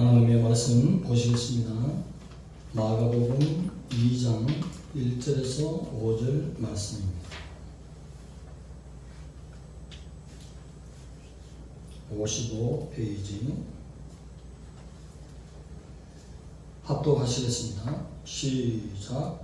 하나님의 말씀 보시겠습니다. 마가복음 2장 1절에서 5절 말씀입니다. 55페이지 합독하시겠습니다. 시작.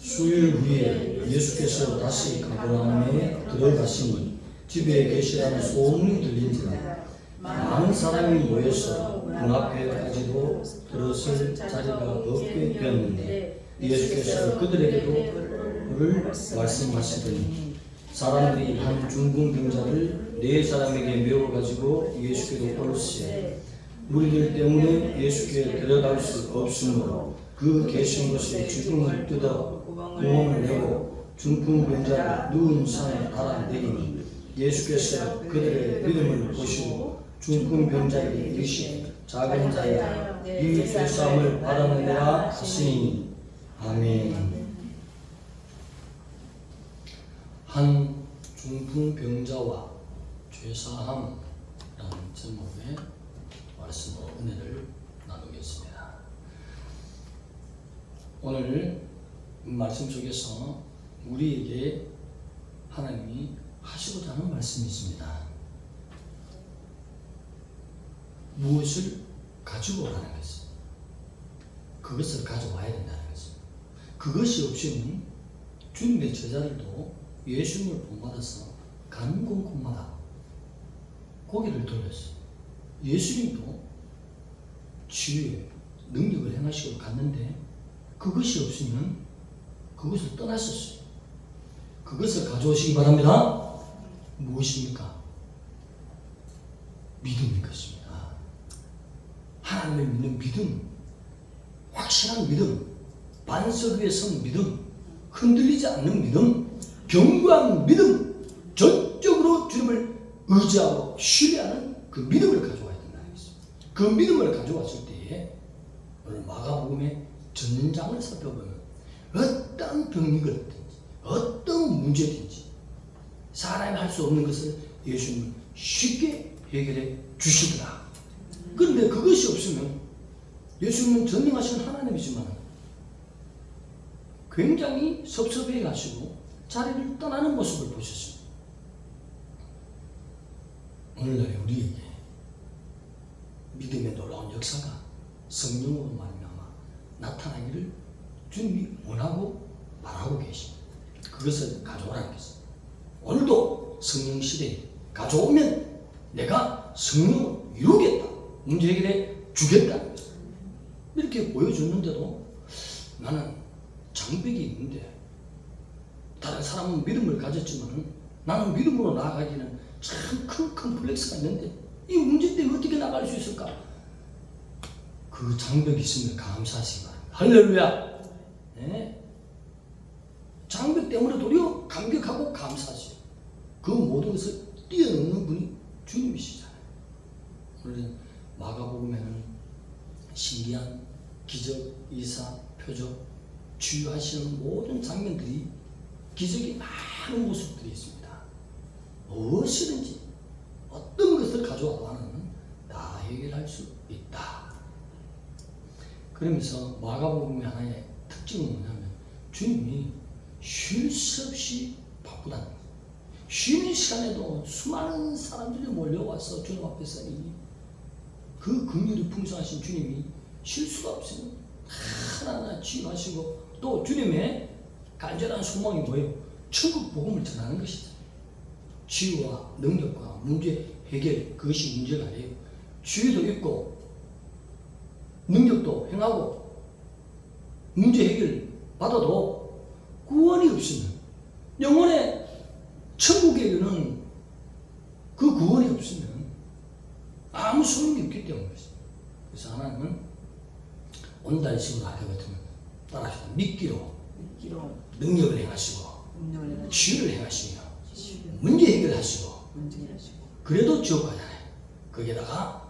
수일 후에 예수께서 다시 가버나움에 들어가시니 집에 계시다는 소문이 들린지라 많은 사람이 모여서 문 앞에까지도 들었을 자리가 없게 되었는데 예수께서 그들에게도 를 말씀하시더니 사람들이 한 중풍병자를 네 사람에게 메워 가지고 예수께로 올르시되 무리들 때문에 예수께 들어갈 수 없으므로 그 계신 곳에 주둥을 뜯어 구멍을 내고 중풍 병자를 누운 산에 달아내리니 예수께서 그들의 믿음을 보시고 중풍 병자에게 이르시되 작은 자야 네 죄사함을 받았느니라 하시니 아멘 한 중풍병자와 죄사함이라는 제목의 말씀으로 은혜를 나누겠습니다. 오늘 말씀 속에서 우리에게 하나님이 하시고자 하는 말씀이 있습니다. 무엇을 가지고 오라는 것이 그것을 가져와야 된다는 것이 그것이 없이는 주님의 제자들도 예수님을 본받아서 가는 곳곳마다 고개를 돌렸어요. 예수님도 치유의 능력을 행하시고 갔는데 그것이 없으면 그것을 떠났었어요. 그것을 가져오시기 바랍니다. 무엇입니까? 믿음인 것입니다. 하나님을 믿는 믿음, 확실한 믿음, 반석 위에 선 믿음, 흔들리지 않는 믿음, 견고한 믿음, 전적으로 주님을 의지하고 신뢰하는 그 믿음을 가져와야 것입니다. 그 믿음을 가져왔을 때에 오늘 마가복음의 전장을 살펴보면 어떤 병이 걸든지 어떤 문제든지 사람이 할 수 없는 것을 예수님은 쉽게 해결해 주시더라. 그런데 그것이 없으면 예수님은 전능하신 하나님이지만 굉장히 섭섭해 가시고 자리를 떠나는 모습을 보셨습니다. 오늘날의 우리에게 믿음의 놀라운 역사가 성령으로 말미암아 나타나기를 주님이 원하고 바라고 계십니다. 그것을 가져오라는 것입니다. 오늘도 성령 시대에 가져오면 내가 성령을 이루겠다. 문제 해결해 주겠다. 이렇게 보여줬는데도 나는 장벽이 있는데 다른 사람은 믿음을 가졌지만 나는 믿음으로 나아가기는 참 큰 컴플렉스가 있는데 이 문제 때문에 어떻게 나갈 수 있을까? 그 장벽이 있으면 감사하시기. 할렐루야! 네? 장벽 때문에 도리어 감격하고 감사하시오. 그 모든 것을 뛰어넘는 분이 주님이시잖아요. 마가복음에는 신기한 기적, 이사, 표적, 치유하시는 모든 장면들이 기적이 많은 모습들이 있습니다. 무엇이든지 어떤 것을 가져와도 하나는 다 해결할 수 있다. 그러면서 마가복음의 하나의 특징은 뭐냐면 주님이 쉴 수 없이 바쁘다는 거예요. 쉬는 시간에도 수많은 사람들이 몰려와서 주님 앞에 서니 그 긍휼이 풍성하신 주님이 쉴 수가 없으면 하나하나 치유하시고 또 주님의 간절한 소망이 뭐예요? 천국 복음을 전하는 것이다. 치유와 능력과 문제 해결 그것이 문제가 아니에요. 치유도 있고 능력도 행하고 문제 해결 받아도 구원이 없으면 영혼의 천국에 이르는 그 구원이 없으면 아무 소용이 없기 때문입니다. 그래서 하나님은 온달 식으로 하려 같으면 따라하시다 믿기로 믿기로 능력을 행하시고 치유를 행하시며 치유를 문제 해결하시고 문제 하시고 그래도 지옥 가잖아요. 거기에다가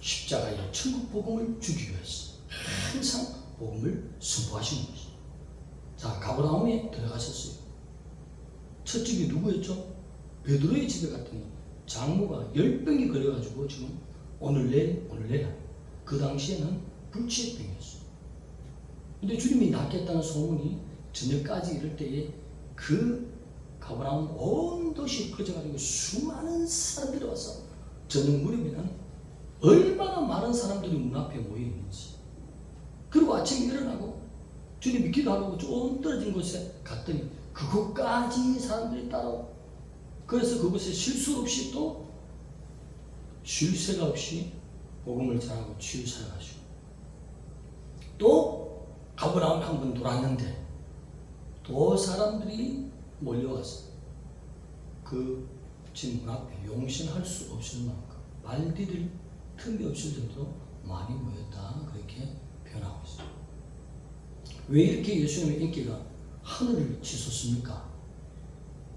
십자가의 천국 복음을 주기 위해서 항상 복음을 선포하시는 것이. 자 가브라움에 들어가셨어요. 첫 집이 누구였죠? 베드로의 집에 갔더니 장모가 열 병이 걸려가지고 지금 오늘 내일 오늘 내일 그 당시에는 불치병이었어요. 근데 주님이 낫겠다는 소문이 저녁까지 이럴 때에 그 가브라움 온 도시 퍼져가지고 수많은 사람들이 와서 저녁 무렵에는 얼마나 많은 사람들이 문 앞에 모여 있는지 그리고 아침에 일어나고 주님이 기도하고 좀 떨어진 곳에 갔더니 그곳까지 사람들이 따라오고 그래서 그곳에 실수 없이 또 쉴 새가 없이 복음을 전하고 치유 사역하시고 또 가브라움 한번 돌았는데 또 사람들이 몰려와서 그집문 앞에 용신할 수 없을 만큼 발 디딜 틈이 없을 정도로 많이 모였다 그렇게 표현하고 있어요. 왜 이렇게 예수님의 인기가 하늘을 치솟습니까?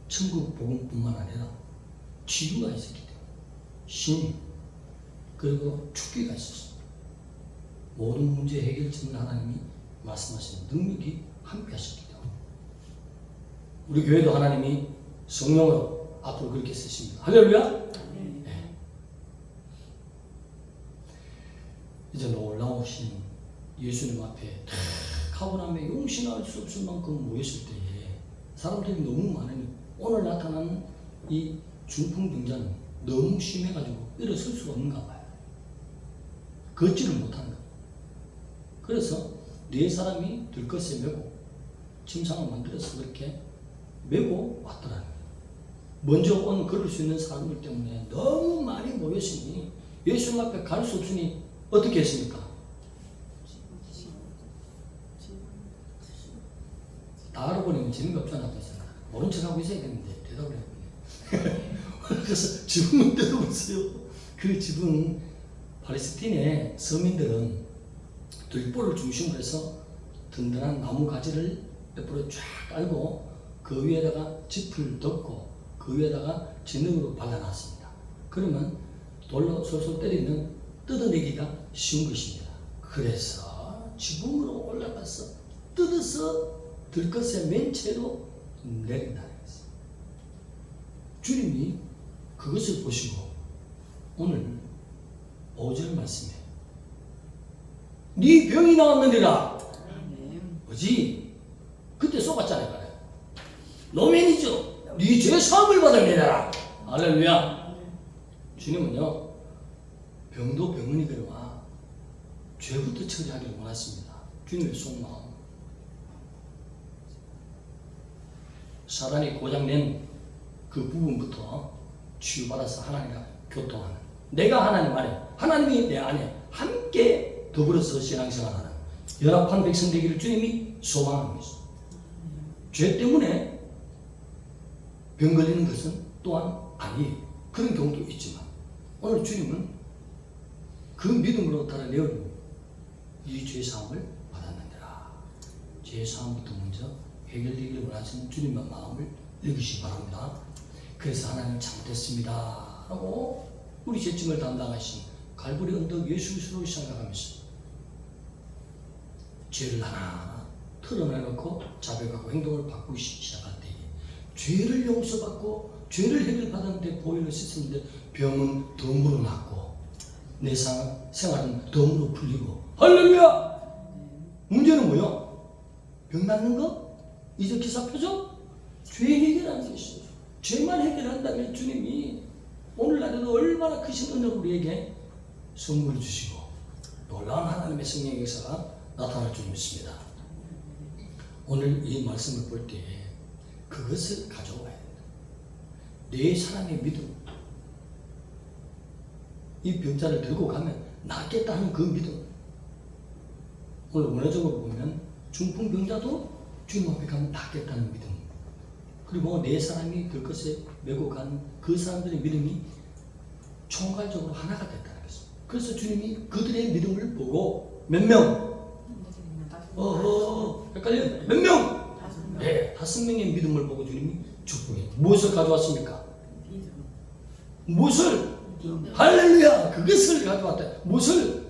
천국 복음뿐만 아니라 치유가 있었기 때문에 신 그리고 축기가 있었습니다. 모든 문제 해결책을 하나님이 말씀하시는 능력이 함께 하셨기 때문에 우리 교회도 하나님이 성령으로 앞으로 그렇게 쓰십니다. 할렐루야! 네. 이제 놀라우신 예수님 앞에 가브람에 용신할 수 없을 만큼 모였을 때에 사람들이 너무 많으니 오늘 나타난 이 중풍병자는 너무 심해가지고 일어설 수가 없는가 봐요. 걷지를 거예요. 그래서 네 사람이 들것에 메고 침상을 만들어서 그렇게 메고 왔더라는 거예요. 먼저 온 걸을 수 있는 사람들 때문에 너무 많이 모였으니 예수님 앞에 갈 수 없으니 어떻게 했습니까? 다 알아보니까 재미가 없잖아 그래서 모른 척하고 있어야겠는데 대답을 해보네 그래서 지붕을 뜯어보세요 그 지붕 팔레스틴의 서민들은 들보를 중심으로 해서 든든한 나무 가지를 옆으로 쫙 깔고 그 위에다가 짚을 덮고 그 위에다가 진흙으로 발라놨습니다. 그러면 돌로 솔솔 때리면 뜯어내기가 쉬운 것입니다. 그래서 지붕으로 올라가서 뜯어서 들것에 맨 채로 것입니다. 주님이 그것을 보시고 오늘 5절 말씀에 네 병이 나왔느니라. 뭐지? 그때 쏘았잖아요 그래. 노맨이죠. 네죄 사함을 받을니라. 할렐루야. 주님은요 병도 병원이거니와 죄부터 처리하기를 원하십니다. 주님의 속마음 사단이 고장낸 그 부분부터 치유받아서 하나님과 교통하는 내가 하나님 안에 하나님이 내 안에 함께 더불어서 신앙생활하는 연합한 백성 되기를 주님이 소망하고 있습니다. 죄 때문에 병 걸리는 것은 또한 아니에요. 그런 경우도 있지만 오늘 주님은 그 믿음으로 따라 내어리고 이 죄사함을 받았느니라. 죄사함부터 먼저 해결되기를 원하시는 주님의 마음을 읽으시기 바랍니다. 그래서 하나님 잘못했습니다. 라고 우리 죄짐을 담당하신 갈보리 언덕 예수 그리스도를 생각하면서 죄를 하나하나 털어내놓고 자백하고 행동을 바꾸기 시작할 때에 죄를 용서받고 죄를 해결받았는데 보혈을 씻었는데 병은 덤으로 낫고 내 상- 생활은 덤으로 풀리고 할렐루야! 문제는 뭐요? 병 낫는 거? 이제 기사표죠? 죄 해결하는 것이죠. 죄만 해결한다면 주님이 오늘날에도 얼마나 크신 은혜를 우리에게 선물 주시고 놀라운 하나님의 성령 역사가 나타날 줄 믿습니다. 오늘 이 말씀을 볼 때 그것을 가져와야 된다. 내 사람의 믿음. 이 병자를 들고 가면 낫겠다는 그 믿음. 오늘 원어적으로 보면 중풍병자도 주님 앞에 가면 낫겠다는 믿음. 그리고 네 사람이 들것에 메고 간 그 사람들의 믿음이 총괄적으로 하나가 됐다는 것입니다. 그래서 주님이 그들의 믿음을 보고 몇 명? 어허, 헷갈려. 몇 명? 네, 다섯 명의 믿음을 보고 주님이 축복해. 무엇을 가져왔습니까? 무엇을? 할렐루야! 그것을 가져왔다. 무엇을?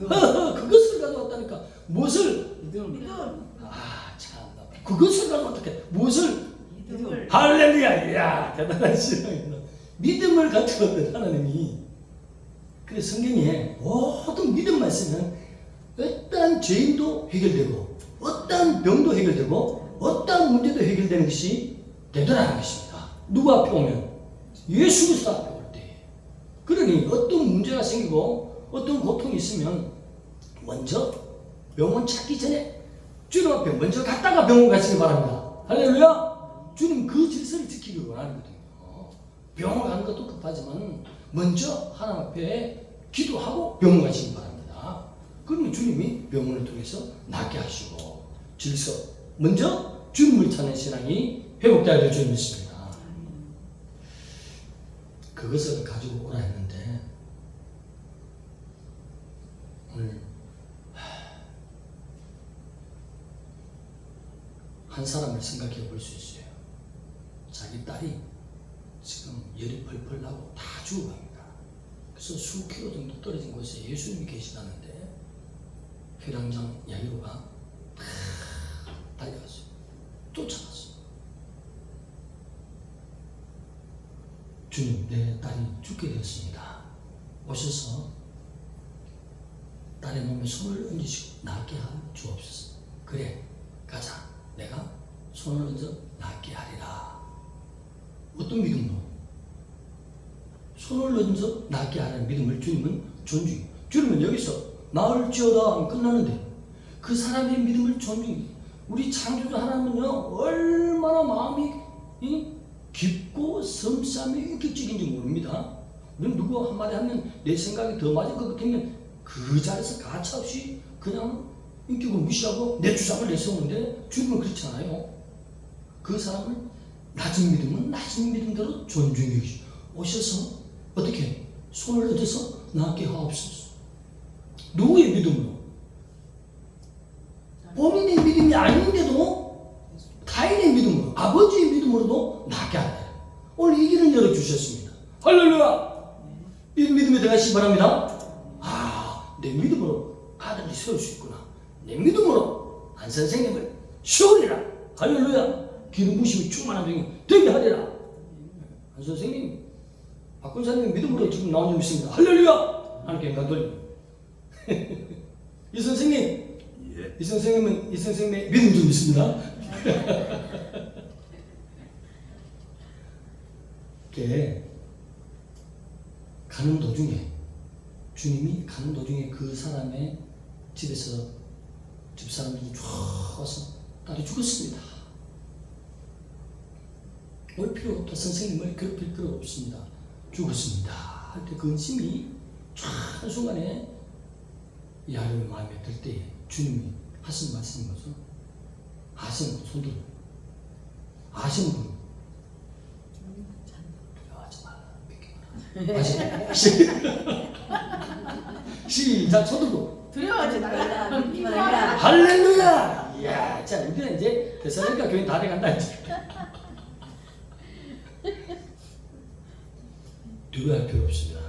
그것을 가져왔다니까. 무엇을? 아, 참. 그것을 가져왔다. 무엇을? 할렐루야! 이야, 대단한 신앙이다. 믿음을 가져왔던 하나님이 그래서 성경에 모든 믿음만 있으면 어떠한 죄인도 해결되고 어떠한 병도 해결되고 어떠한 문제도 해결되는 것이 되더라는 것입니다. 누구 앞에 오면 예수 그리스도 앞에 올 때. 그러니 어떤 문제가 생기고 어떤 고통이 있으면 먼저 병원 찾기 전에 주님 앞에 먼저 갔다가 병원 가시기 바랍니다. 할렐루야! 주님 그 질서를 지키길 원하거든요. 병원 가는 것도 급하지만 먼저 하나님 앞에 기도하고 병원 가시기 바랍니다. 그러면 주님이 병원을 통해서 낫게 하시고 질서 먼저 주님을 찾는 신앙이 회복되어야 될줄 믿습니다. 그것을 가지고 오라 했는데 오늘 한 사람을 생각해 볼 수 있어요. 자기 딸이 지금 열이 펄펄 나고 다 죽어갑니다. 그래서 수 킬로 정도 떨어진 곳에 예수님이 계시다는데 회당장 야이로가 다 달려갔어요. 쫓아갔어요. 주님, 내 딸이 죽게 되었습니다. 오셔서 딸의 몸에 손을 얹으시고 낫게 하 주옵소서. 그래, 가자. 손을 얹어 낫게 하리라. 어떤 믿음으로? 손을 얹어 낫게 하는 믿음을 주님은 존중해. 주님은 여기서 나을지어다 끝나는데 그 사람의 믿음을 존중해. 우리 창조주 하나님은요 얼마나 마음이 이, 깊고 섬싸며 인격적인지 모릅니다. 그럼 누구 한마디 하면 내 생각이 더 맞을 것 같으면 그 자리에서 가차없이 그냥 인격을 무시하고 내 주장을 내세우는데 주님은 그렇지 않아요. 그 사람을 낮은 믿음은 낮은 믿음대로 존중해 주시 오셔서 어떻게 손을 얻어서 낫게 하옵소서. 누구의 믿음으로? 본인의 믿음이 아닌데도 타인의 믿음으로 아버지의 믿음으로도 낫게 한다. 오늘 이 길을 열어주셨습니다. 할렐루야! 이 믿음에 들어가시기 바랍니다. 아, 내 믿음으로 아들을 세울 수 있구나. 내 믿음으로 한 선생님을 세우리라. 할렐루야! 기름 부심이 충만한 병이 되게 하리라. 한 선생님, 박군 사님의 믿음으로 지금 나온 점 있습니다. 할렐루야! 하나님께 영광 돌립니다. 이 선생님, 이 선생님은 이 선생님의 믿음 좀 있습니다. 이렇게 가는 도중에 주님이 가는 도중에 그 사람의 집에서 집 사람들이 쫙 와서 딸이 죽었습니다. 올 필요 없다. 선생님을 괴롭힐 필요 없습니다. 죽었습니다. 할 때 근심이 쫙 한순간에 이 아름의 마음에 들 때에 주님이 하신 말씀인 거죠. 아시는 분 손들어. 아시는 분. 두려워하지 말라. 믿기 바라. 시- 시작 손들고. 두려워하지 말라. 믿기 말라. 할렐루야! 이야, 자, 우리는 이제 대사니까 교회 다 돼간다, 이제. 두려워할 필요 없습니다.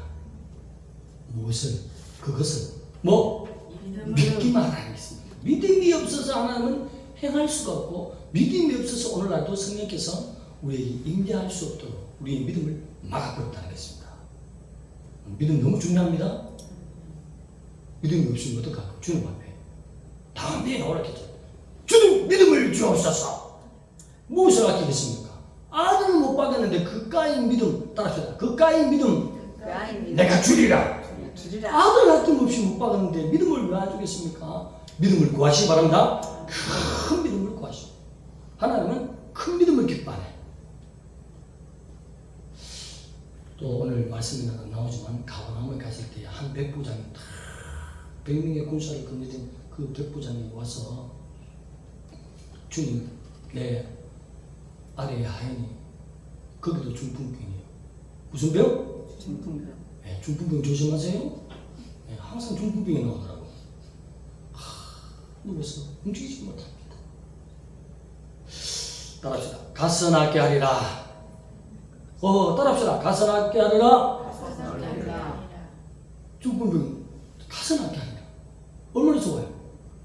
무엇을, 그것을, 뭐, 믿기만 하겠습니다. 믿음이 없어서 하나님은 행할 수가 없고, 믿음이 없어서 오늘날도 성령께서 우리에게 임재할 수 없도록 우리의 믿음을 막아버렸다는 것입니다. 믿음 너무 중요합니다. 믿음이 없으면 어떡할까? 주님 앞에. 다음 에 나오라 했죠. 주님 믿음을 주옵소서. 무엇을 아끼겠습니까? 아들을 못 받았는데 그 까인 믿음 따라합시다. 그 까인 믿음 내가 주리라. 주리라. 아들 아낌없이 못 받았는데 믿음을 왜 안 주겠습니까? 믿음을 구하시기 바랍니다. 큰 믿음을 구하시오. 하나님은 큰 믿음을 기뻐하네. 또 오늘 말씀이 나오지만 가버나움에 갔을 때 한 백부장이 다 백명의 군사를 건네진 그 백부장이 와서 주님 내 아래에 하얀이 거기도 중풍병이에요. 무슨 병? 중풍병. 네, 중풍병 조심하세요. 네, 항상 중풍병이 나오더라고. 하, 누워서 움직이지 못합니다. 따라합시다. 가서 낫게 하리라. 어, 따라합시다. 가서 낫게 하리라. 중풍병 가서 낫게 하리라. 얼마나 좋아요.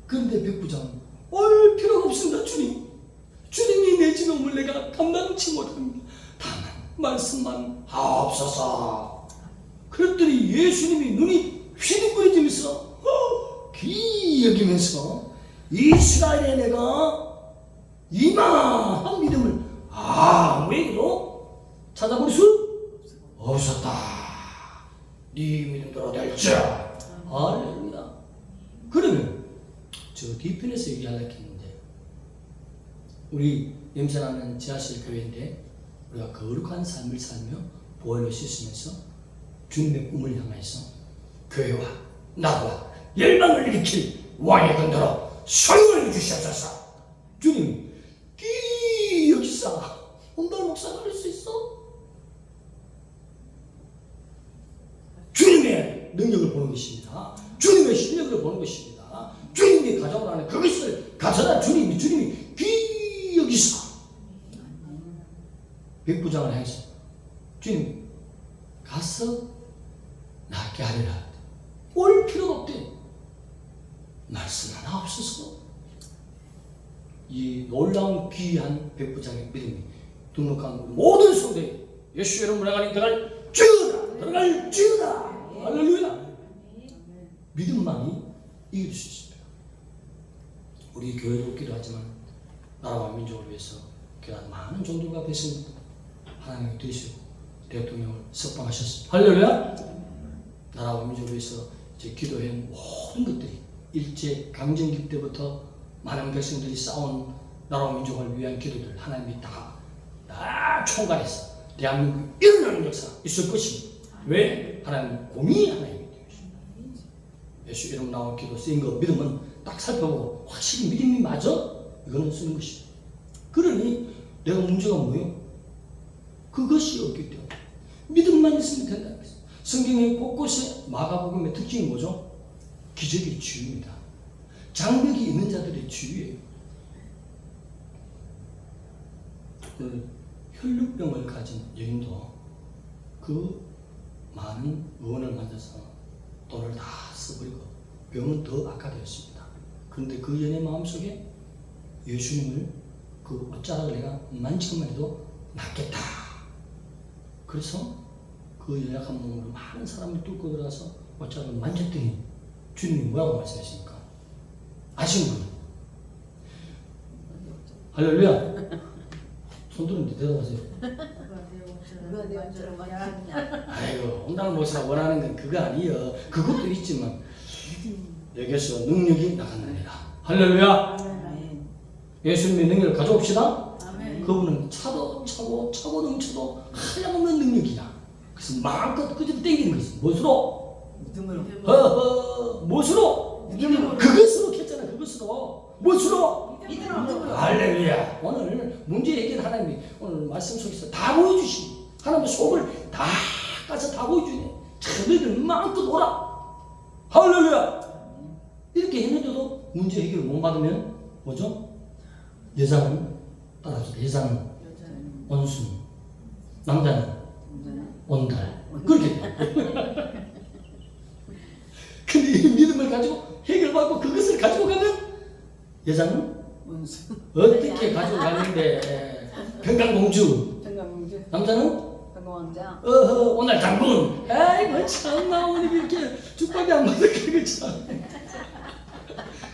그런데 백부장은 올 필요가 없습니다, 주님. 주님이 내 집에 오면 내가 감당치 못합니다. 다만 말씀만 하옵소서. 그랬더니 예수 예수님이 눈이 휘둥그레지면서 어, 귀 여기면서 이스라엘에 내가 이만한 믿음을 아무에게도 찾아볼 수 없었다. 네 믿음대로 될지라. 할렐루야. 그러면 저 뒤편에서 얘기하려고 했는데 우리 염산하는 지하실 교회인데 우리가 거룩한 삶을 살며 보혈로 씻으면서 주님의 꿈을 향해서 교회와 나와 열방을 일으킬 왕의 건더러 소용을 주시옵소서. 주님 이 역사 온달 목사가 할 수 있어? 주님의 능력을 보는 것입니다. 주님의 실력을 보는 것입니다. 주님이 가져오라는 그것을 가져다 주님이 주님이 귀 여기서 백부장을 해서 주님 가서 낫게 하리라. 올 필요가 없대. 말씀 하나 없어서. 이 놀라운 귀한 백부장의 믿음이 등록한 모든 성도에 예수 이름으로 들어갈 들어갈 주다. 들어갈 주다. 할렐루야. 믿음만이 이길 수 있습니다. 우리 교회도 기도하지만 나라와 민족을 위해서 귀한 많은 종들과 백성 하나님이 되시고 대통령을 석방하셨습니다 할렐루야 나라와 민족을 위해서 이제 기도한 모든 것들이 일제 강점기 때부터 많은 백성들이 싸운 나라와 민족을 위한 기도들 하나님이 다, 다 총괄해서 대한민국이 일어나는 역사 있을 것입니다. 왜? 하나님 공이 하나님이 되십니다. 예수 이름 나온 기도 쓰인 거 믿으면 딱 살펴보고 확실히 믿음이 맞아? 이거는 쓰는 것입니다. 그러니 내가 문제가 뭐예요? 그것이 없기 때문에 믿음만 있으면 거예요. 성경의 곳곳에 마가복음의 특징이 뭐죠? 기적의 주입니다. 장벽이 있는 자들의 주예요. 그 혈류병을 가진 여인도 그 많은 의원을 만져서 돈을 다 써버리고 병은 더 악화되었습니다. 그런데 그 여인의 마음속에 예수님을 그 옷자락을 내가 만지기만 해도 낫겠다. 그래서 그 연약한 몸으로 많은 사람이 뚫고 들어가서 옷자락을 만졌더니 주님이 뭐라고 말씀하십니까? 분? 할렐루야! 손 드는데 대답하세요. 아이고, 온당 모사 원하는 건 그거 아니여. 그것도 있지만, 여기서 능력이 나간답니다. 할렐루야! 예수님의 능력을 가져옵시다. 그분은 차도 차고 차고 넘쳐도 한량없는 능력이야. 그래서 마음껏 그대로 땡기는 것이 무엇으로? 믿음으로. 허허 무엇으로? 믿음으로. 그것으로 했잖아 그것으로 무엇으로? 믿음으로. 할렐루야 오늘 문제 얘기는 하나님이 오늘 말씀 속에서 다 보여주시 하나님의 속을 다 까서 다 보여주네 자 너희들 마음껏 오라 할렐루야 이렇게 했는데도 문제 해결을 못 받으면 뭐죠? 따라합시다 여자는 여자는 원순 남자는 원달. 그렇게 돼. 근데 이 믿음을 가지고 해결받고 그것을 가지고 가면 여자는 원수. 어떻게 가지고 가는데? 평강공주. 평강공주. 남자는? 평강왕자. 어허 오늘 장군 아이고 참나 오늘 이렇게 죽밥이 안 맞아. 그거 참.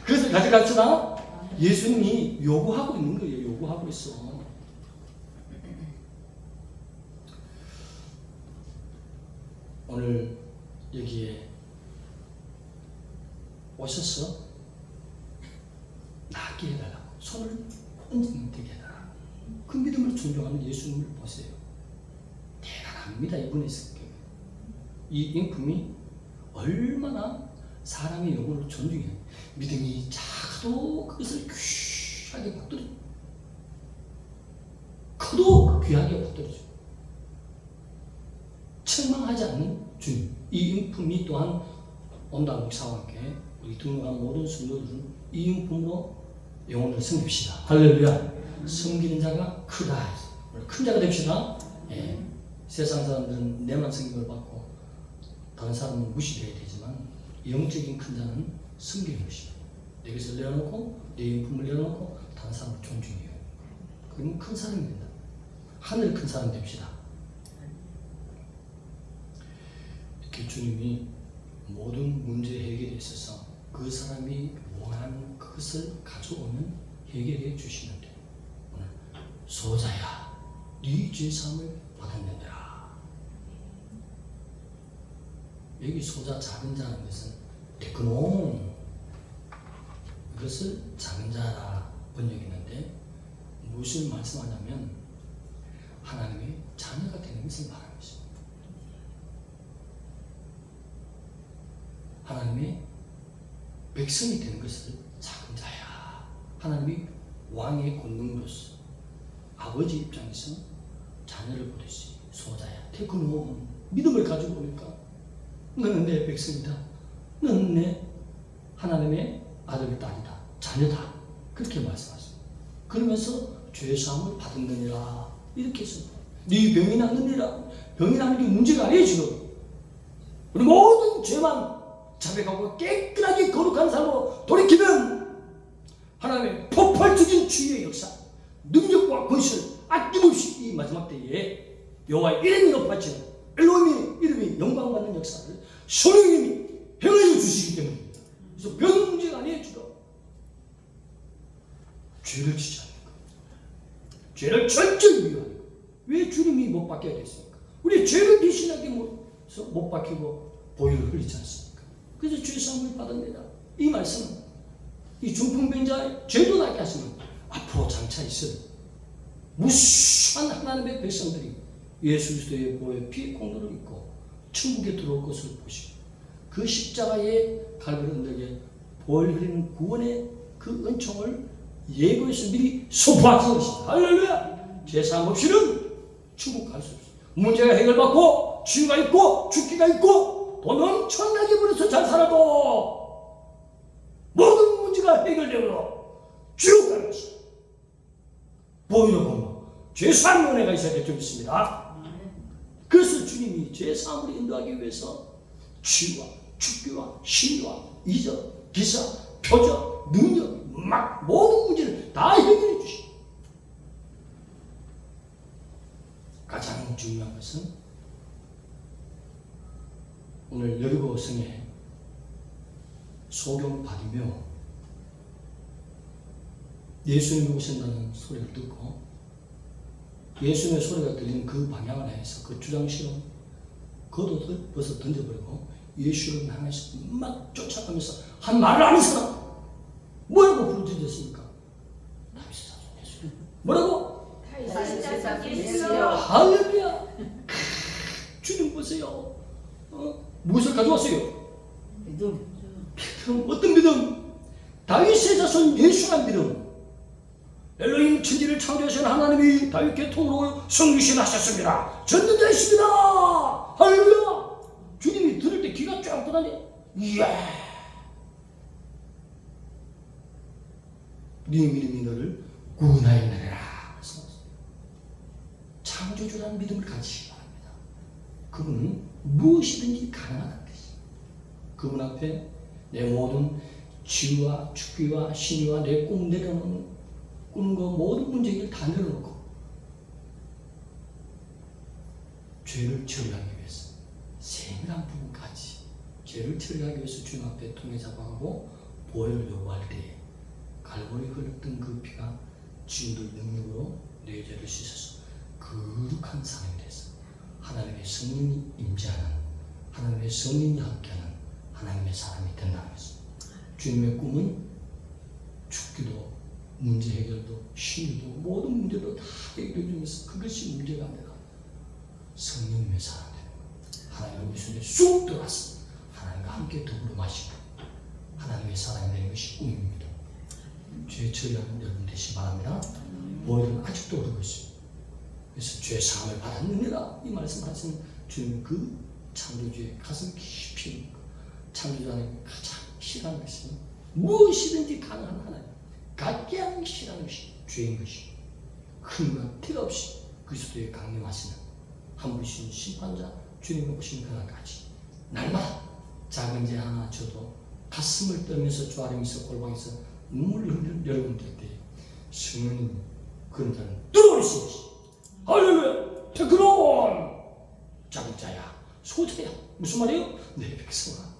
그것을 가져갑시다 예수님이 요구하고 있는 거예요. 요구하고 있어 오늘 여기에 오셔서 낫게 해달라고 손을 되게 해달라고. 그 믿음을 존중하는 예수님을 보세요. 대단합니다 이분의 성격 이. 인품이 얼마나 사람의 영혼을 존중해 믿음이 작아도 그것을 귀하게 붙들어 커도 귀하게 붙들어줘 책망하지 않는 주님 이 인품이 또한 온다 목사와 함께 우리 등록한 모든 성도들은 이 인품으로 영혼을 섬깁시다 할렐루야 섬기는 자가 크다 큰 자가 됩시다 예. 세상 사람들은 내만 섬김을 받고 다른 사람은 무시해야 되지만 영적인 큰 자는 섬기는 것입니다. 내 것을 내려놓고 내 인품을 내려놓고 다른 사람을 존중해요. 그러면 큰 사람이 된다. 하늘 큰 사람 됩시다. 이렇게 주님이 모든 문제 해결에 있어서 그 사람이 원하는 그것을 가져오면 해결해 주시면 돼요. 오늘 소자야, 네 죄사함을 받았느니라. 여기 소자 작은 자는 것은 데크놈 이것을 작은 자라 번역했는데 무엇을 말씀하냐면 하나님의 자녀가 되는 것을 말하는 것입니다. 하나님의 백성이 되는 것을 작은 자야. 하나님이 왕의 권능으로서 아버지 입장에서 자녀를 보듯이 소자야. 태그놈 믿음을 가지고 오니까 너는 내 백성이다. 너는 내 하나님의 아들 딸이다. 자녀다. 그렇게 말씀하십니다. 그러면서 죄사함을 받았느니라 이렇게 했습니다. 네 병이 낫느니라. 병이 나는 게 문제가 아니에요 지금. 우리 모든 죄만 자백하고 깨끗하게 거룩한 삶으로 돌이키면 하나님의 폭발적인 주의 역사, 능력과 권세를 아낌없이 이 마지막 때에 여호와의 이름이 높아지는 엘로힘의 이름이 영광받는 역사를 성령님이 행하여 주시기 때문입니다. 그래서 병 문제가 아니에요 지금. 죄를 지지 않는 것. 죄를 철저히 것. 왜 주님이 못 박혀야 됐습니까? 우리 죄를 대신하게 못 박히고 보혈을 흘리지 않습니까? 그래서 죄 사함을 받았느라 이 말씀은 이 중풍병자의 죄도 낫게 하시면 앞으로 장차 있을 무수한 하나님의 백성들이 예수 그리스도의 보혈 피 공로를 입고 천국에 들어올 것을 보시고 그 십자가의 갈보리 언덕에 보혈 흘리는 구원의 그 은총을 예고해서 미리 소포하신 것입니다. 할렐루야! 죄사함 없이는 천국 갈 수 없어요. 문제가 해결받고 치유가 있고 죽기가 있고 돈 엄청나게 벌어서 잘 살아도 모든 문제가 해결되므로 지옥 가는 것이 보이는 죄사함 은혜가 있어야 될 줄 믿습니다. 그래서 주님이 죄사함을 인도하기 위해서 치유와 죽기와 신유와 이적, 기사, 표적, 능력 막 모든 문제를 다 해결해 주시. 가장 중요한 것은 오늘 여리고 성에 소경 받으며 예수님이 오신다는 소리를 듣고 예수님의 소리가 들리는 그 방향을 향해서 그 주장실은 겉옷을 벗어 던져버리고 예수를 향해서 막 쫓아가면서 한 말을 하는 사람 뭐라고 부르짖었습니까? 다윗의 자손 예수 뭐라고? 다윗의 자손 예수여. 할렐루야 주님 보세요 어? 무엇을 가져왔어요? 믿음. 그럼 어떤 믿음? 다윗의 예수란 믿음. 엘로힘 천지를 창조하신 하나님이 다윗 계통으로 성리신하셨습니다. 전능자이십니다. 할렐루야. 주님이 들을 때 귀가 쫙 떠다니. 이야. 네 믿음이 너를 구원하였느니라. 창조주라는 믿음을 가지시기 바랍니다. 그분은 무엇이든지 가능하다는 뜻이. 그분 앞에 내 모든 치유와 죽기와 신유와 내 꿈 내려놓는 거 모든 문제를 다 내려놓고 죄를 처리하기 위해서 세밀한 부분까지 죄를 처리하기 위해서 주님 앞에 통해 잡아가고 보혈을 요구할 때 갈보리 흘렀던 그 피가 주님의 능력으로 내 죄를 씻어서 거룩한 사람이 돼서 하나님의 성령이 임재하는 하나님의 성령이 함께하는 하나님의 사람이 것입니다. 주님의 꿈은 죽기도 문제 해결도 신유도 모든 문제도 다 해결해 주면서 그것이 문제가 아니라 성령님의 사람 되는 거예요. 하나님의 미순에 쑥 들어왔어. 하나님과 함께 더불어 마시고 하나님의 사람이 되는 것이 꿈입니다. 죄 처리하는 여러분 되시 바랍니다. 보혈은 아직도 그러고 있습니다. 그래서 죄 사함을 받았느니라 이 말씀하시는 주님 그 창조주의 가슴 깊이 거. 창조주 안에 가장 싫어하는 것은 무엇이든지 가능한 하나님 가장 싫어하는 것이 죄인 것이 흠과 티가 없이 그리스도의 강림하시는 한 분이신 심판자 주님의 오신 그날까지 날마다 작은 죄 하나 줘도 가슴을 떨면서 조아리면서 골방에서 눈물을 흘리는 여러분들 때 성령님 그런 자는 뚫어버리신 것이 할렐루야! 테크론 작은 자야 소자야 무슨 말이에요? 내 백성아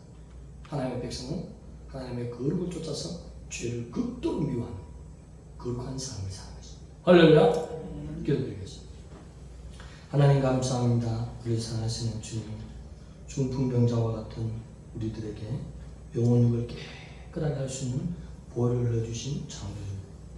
하나님의 백성은 하나님의 거룩을 쫓아서 죄를 극도로 미워하는 거룩한 삶을 사는 것입니다. 할렐루야. 기도드리겠습니다. 하나님 감사합니다. 우리 사랑하시는 주님, 중풍병자와 같은 우리들에게 영혼육을 깨끗하게 할 수 있는 보혈을 흘려주신 창조주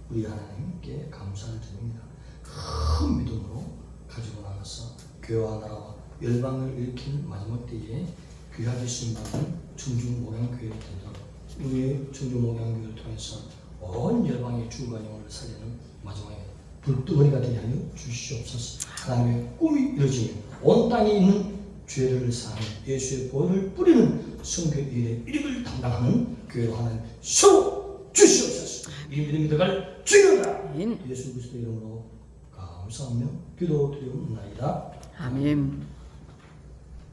우리 하나님께 감사를 드립니다. 큰 믿음으로 가지고 나가서 교회와 나라와 열방을 일으킨 마지막 때에 귀하게 쓰임받은 청중 목양교회가 되도록 우리 청중 목양교회를 통해서 온 열방의 주가 영혼을 살리는 마지막에 불덩어리가 되게 하여 주시옵소서 하나님의 꿈이 이루어지며 온 땅에 있는 죄를 사하는 예수의 보혈을 뿌리는 성교 일의 일익을 담당하는 교회로 하나님 세워 주시옵소서 이 믿음이 들어갈 주여라. 예수 그리스도 이름으로 감사하며 기도드리옵나이다 아멘.